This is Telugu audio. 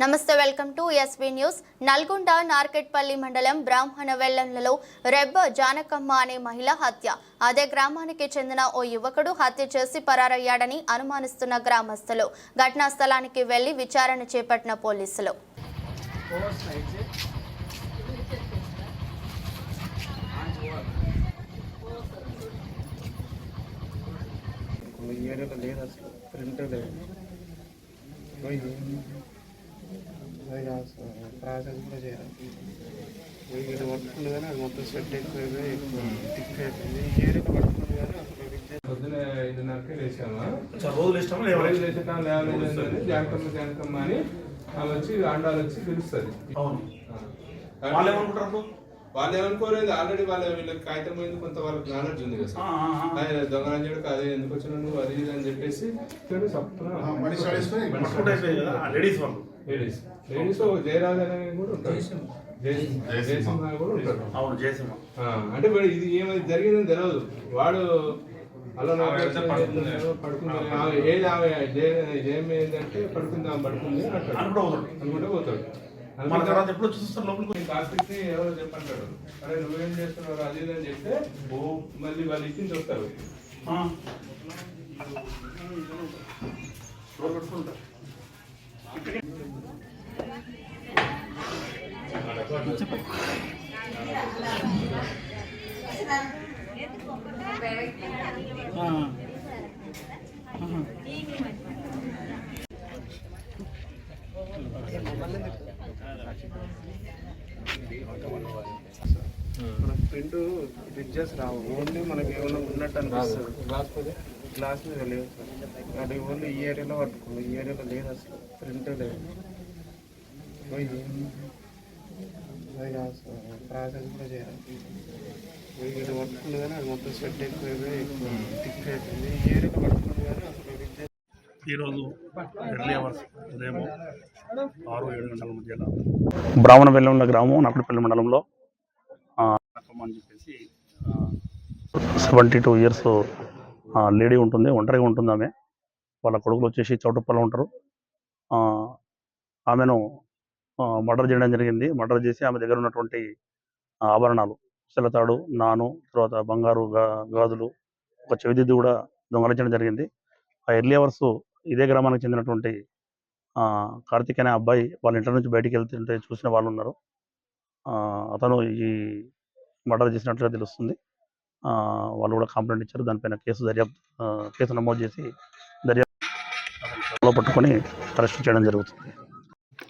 నమస్తే welcome to SB news. Nalgonda Narketpally మండలం బ్రాహ్మణ వెల్లంలలో రెబ్బ జానకమ్మ అనే మహిళ హత్య. అదే గ్రామానికి చెందిన ఓ యువకుడు హత్య చేసి పరారయ్యాడని అనుమానిస్తున్న గ్రామస్తులు. ఘటనా స్థలానికి వెళ్ళి విచారణ చేపట్టిన పోలీసులు. లేదు సార్, ప్రాసెస్ కూడా చేయాలి. ఇది పట్టుకుంది కానీ అది మొత్తం సెట్ ఎక్కువైపోయి ఎక్కువ థిక్ అయిపోయింది. ఈ ఏరియాలో పట్టుకుంది కానీ అసలు పొద్దున ఐదున్నరకే లేచామా? రోజులు ఇష్టం ఎవరైతే లేచటం లేవలేదు జానకమ్మ జానకమ్మ అని ఆమె వచ్చి ఆండాలు వచ్చి పిలుస్తుంది అవును. వాళ్ళు ఏమనుకుంటారు వాళ్ళు ఏమనుకోలేదు ఆల్రెడీ వాళ్ళ వీళ్ళకి కాగితం పోయింది కొంత వాళ్ళకి నాలెడ్జ్ ఉంది కదా. ఆయన దొంగలంజుడికి అదే ఎందుకు వచ్చిన నువ్వు అది ఇది అని చెప్పేసి లేడీస్ వాళ్ళు. లేడీస్ లేడీస్ జయరాజ్ అనే కూడా ఉంటారు అవును జయసింహ. అంటే ఇది ఏమైంది జరిగిందని తెలియదు వాడు అలా పడుకుంది. ఏది ఆమె జయ- జయం ఏంటంటే పడుకుంది పడుకుంది అనుకుంటే పోతాడు. మన తర్వాత ఎప్పుడు చూస్తారు లోపలికి కార్తీక్ ఎవరో చెప్పంటాడు. అరే నువ్వేం చేస్తున్నావు అది అని చెప్తే ఓ మళ్ళీ వాళ్ళు ఇచ్చి చూస్తారు ఆ. మనకు ప్రింట్ పిక్చర్స్ రావు ఓన్లీ మనకి ఏమైనా ఉన్నట్టు అనిపిస్తుంది రాకపోతే గ్లాస్ మీద లేదు సార్ అది ఓన్లీ ఈ ఏరియాలో పట్టుకుంది ఈ ఏరియాలో లేదు అసలు ప్రింట్ లేదు ప్రాసెస్ కూడా చేయాలి ఇది పట్టుకుంది కానీ అది మొత్తం సెట్ ఎక్కువ థిక్ అయిపోయింది ఈ ఏరియాలో పట్టుకుంది కానీ అసలు విద్య ఈరోజు ఎర్లీ అవర్స్ ఉదయం ఆరు ఏడు గంటల మధ్యలో బ్రాహ్మణపల్లి ఉన్న గ్రామం నక్కడపల్లి మండలంలో. అని చెప్పేసి సెవెంటీ టూ ఇయర్స్ లేడీ ఉంటుంది ఒంటరిగా ఉంటుంది ఆమె. వాళ్ళ కొడుకులు వచ్చేసి చౌటుప్పల్లో ఉంటారు. ఆ, ఆమెను మర్డర్ చేయడం జరిగింది. మర్డర్ చేసి ఆమె దగ్గర ఉన్నటువంటి ఆభరణాలు శిలతాడు నాను తర్వాత బంగారు గా గాజులు ఒక చెవిదిద్దు కూడా దొంగలించడం జరిగింది. ఆ ఎర్లీ అవర్స్ ఇదే గ్రామానికి చెందినటువంటి ఆ, అనే అబ్బాయి వాళ్ళ ఇంటి నుంచి బయటికి వెళ్తుంటే చూసిన వాళ్ళు ఉన్నారు. ఆ, అతను ఈ మర్డర్ చేసినట్లుగా తెలుస్తుంది. ఆ, వాళ్ళు కూడా కంప్లైంట్ ఇచ్చారు. దానిపైన కేసు దర్యాప్తు కేసు నమోదు చేసి దర్యాప్తు పట్టుకొని అరెస్ట్ చేయడం జరుగుతుంది.